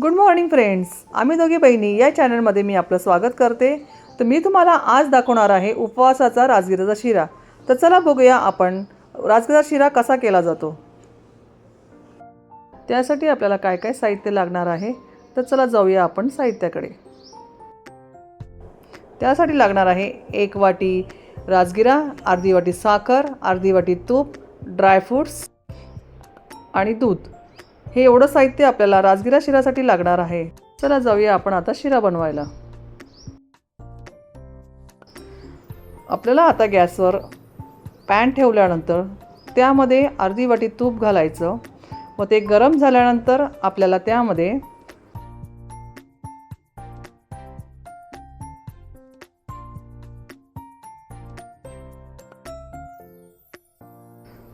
Good morning friends. आम्ही दोघी बहिणी या चॅनलमध्ये मी आपलं स्वागत करते. तर मी तुम्हाला आज दाखवणार आहे उपवासाचा राजगिराचा शिरा. तर चला बघूया आपण राजगिराचा शिरा कसा केला जातो. त्यासाठी आपल्याला काय काय साहित्य लागणार आहे? तर चला जाऊया आपण साहित्याकडे. त्यासाठी लागणार आहे एक वाटी राजगिरा अर्धी वाटी साखर अर्धी वाटी तूप ड्रायफ्रूट्स आणि दूध. हे एवढं साहित्य आपल्याला राजगिरा शिरासाठी लागणार आहे. चला जाऊया आपण आता शिरा बनवायला. आपल्याला आता गॅसवर पॅन ठेवल्यानंतर त्यामध्ये अर्धी वाटी तूप घालायचं. व ते गरम झाल्यानंतर आपल्याला त्यामध्ये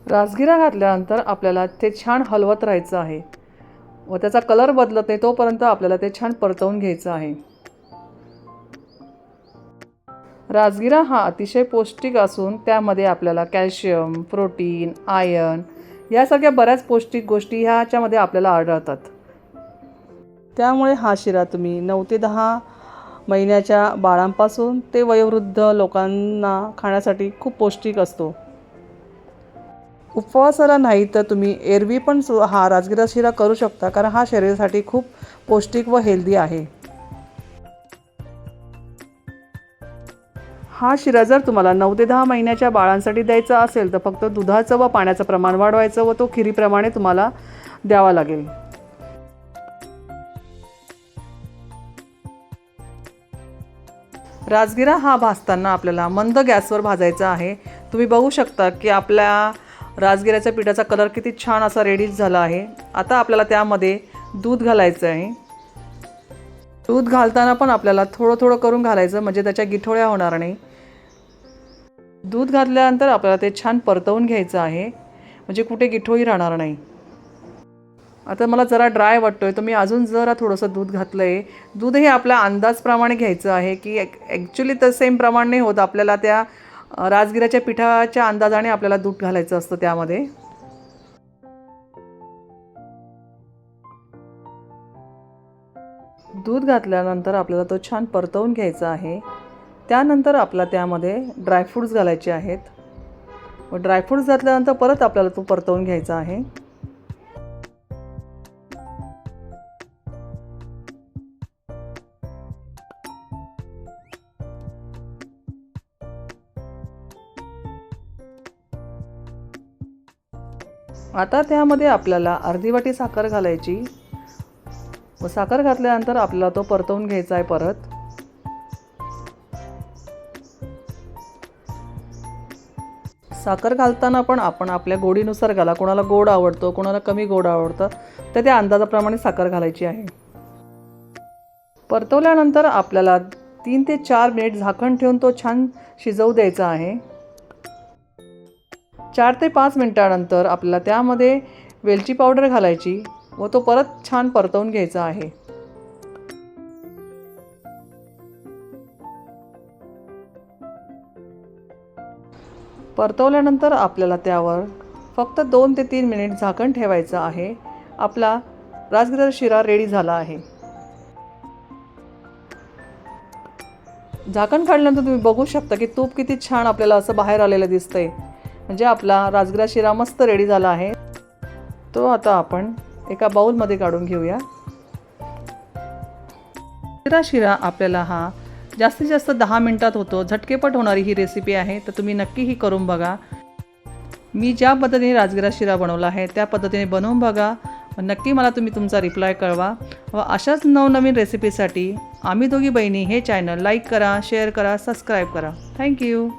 राजगिरा घातल्यानंतर आपल्याला ते छान हलवत राहायचं आहे. व त्याचा कलर बदलत नाही तोपर्यंत आपल्याला ते छान परतवून घ्यायचं आहे. राजगिरा हा अतिशय पौष्टिक असून त्यामध्ये आपल्याला कॅल्शियम प्रोटीन आयर्न यासारख्या बऱ्याच पौष्टिक गोष्टी ह्याच्यामध्ये आपल्याला आढळतात. त्यामुळे हा शिरा तुम्ही नऊ ते दहा महिन्याच्या बाळांपासून ते वयोवृद्ध लोकांना खाण्यासाठी खूप पौष्टिक असतो. उपवासाला नाही तर तुम्ही एरवी पण सु हा राजगिरा शिरा करू शकता कारण हा शरीरासाठी खूप पौष्टिक व हेल्दी आहे. हा शिरा जर तुम्हाला नऊ ते दहा महिन्याच्या बाळांसाठी द्यायचा असेल तर फक्त दुधाचं व पाण्याचं प्रमाण वाढवायचं व तो खिरीप्रमाणे तुम्हाला द्यावा लागेल. राजगिरा हा भाजताना आपल्याला मंद गॅसवर भाजायचा आहे. तुम्ही बघू शकता की आपल्या राजगिऱ्याच्या पिठाचा कलर किती छान असा रेडीच झाला आहे. आता आपल्याला त्यामध्ये दूध घालायचं आहे. दूध घालताना पण आपल्याला थोडं थोडं करून घालायचं म्हणजे त्याच्या गिठोळ्या होणार नाही. दूध घातल्यानंतर आपल्याला ते छान परतवून घ्यायचं आहे म्हणजे कुठे गिठोळी राहणार नाही. आता मला जरा ड्राय वाटतो आहे तर मी अजून जरा थोडंसं दूध घातलं आहे दूध हे आपल्या अंदाजप्रमाणे घ्यायचं आहे की ॲक्च्युली तर सेम प्रमाण नाही होत. आपल्याला त्या राजगिराच्या पिठाच्या अंदाजाने आपल्याला दूध घालायचं असतं त्यामध्ये. दूध घातल्यानंतर आपल्याला तो छान परतवून घ्यायचा आहे. त्यानंतर आपला त्यामध्ये ड्रायफ्रूट्स घालायचे आहेत. व ड्रायफ्रूट्स घातल्यानंतर परत आपल्याला तो परतवून घ्यायचा आहे. आता त्यामध्ये आपल्याला अर्धी वाटी साखर घालायची. व साखर घातल्यानंतर आपल्याला तो परतवून घ्यायचा आहे परत. साखर घालताना पण आपण आपल्या गोडीनुसार घाला. कोणाला गोड आवडतो कोणाला कमी गोड आवडतं तर त्या अंदाजाप्रमाणे साखर घालायची आहे. परतवल्यानंतर आपल्याला तीन ते चार मिनिट झाकण ठेवून तो छान शिजवू द्यायचा आहे. चार ते पाच मिनटानंतर आपल्याला त्यामध्ये वेलची पावडर घालायची व तो परत छान परतवून घ्यायचा आहे. परतवल्यानंतर आपल्याला त्यावर फक्त दोन ते तीन मिनिट झाकण ठेवायचं आहे. आपला राजगिरा शिरा रेडी झाला आहे. झाकण काढल्यानंतर तुम्ही बघू शकता की तूप किती छान आपल्याला असं बाहेर आलेलं दिसतंय. म्हणजे आपला राजगिरा शिरा मस्त रेडी झाला आहे. तो आता आपण एका बाऊलमध्ये काढून घेऊया. शिरा शिरा आपल्याला हा जास्तीत जास्त दहा मिनटात होतो. झटकेपट होणारी ही रेसिपी आहे. तर तुम्ही नक्की ही करून बघा. मी ज्या पद्धतीने राजगिरा शिरा बनवला आहे त्या पद्धतीने बनवून बघा. नक्की मला तुम्ही तुमचा रिप्लाय कळवा. व अशाच नवनवीन रेसिपीसाठी आम्ही दोघी बहिणी हे चॅनल लाईक करा शेअर करा सबस्क्राईब करा. Thank you